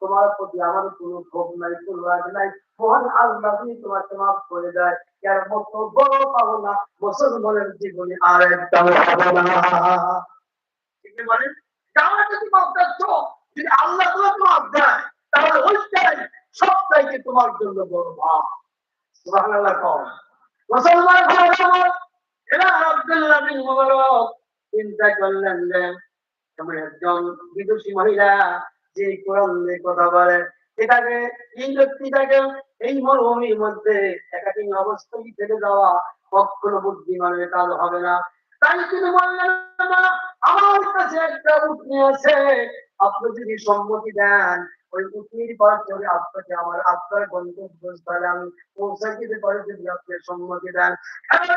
তোমার প্রতি আমার কোনো ক্ষোভ নাই, কোনো রাগ নাই। মহান আল্লাহ তুমি তোমাকে মাফ করে দেয় বড় মুসলমানের জীবনে আর একটা হবে না। ঠিক আছে তাহলে যদি মাফ যদি আল্লাহ মাফ দেয়, তাহলে ওইটাই তোমার জন্য বড় ভাব মুসলমান এরা আব্দুল্লাহ বিন মুবারক চিন্তা করলেন যে একজন বিদুষী মহিলা যে কোরআন কথা বলে, এটাকে, এই ব্যক্তিটাকে এই মরুভূমির মধ্যে একাধিক অবস্থায় ফেলে যাওয়া কখনো বুদ্ধিমানের কাজ হবে না। তাই তিনি বললেন আমার কাছে একটা উঠনি আছে। আপনি যদি সম্মতি দেন, ওই উঠনির পর চলে আপনাকে আমার আপনার গন্তব্যস্থলে আমি পৌঁছে দিতে পারি যদি আপনি সম্মতি দেন। একটা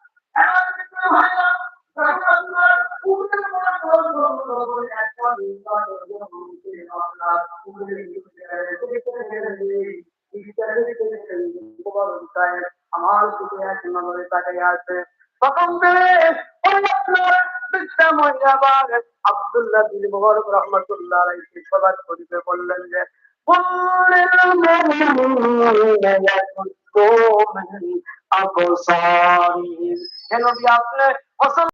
আমার দিকে এক নজরে তাকিয়ে আছে আপনার বৃদ্ধা মহিলাবার আব্দুল্লাহ বিন মুবারক রহমতুল্লাহ আলাইহি সবাই করিতে বললেন যে আপনি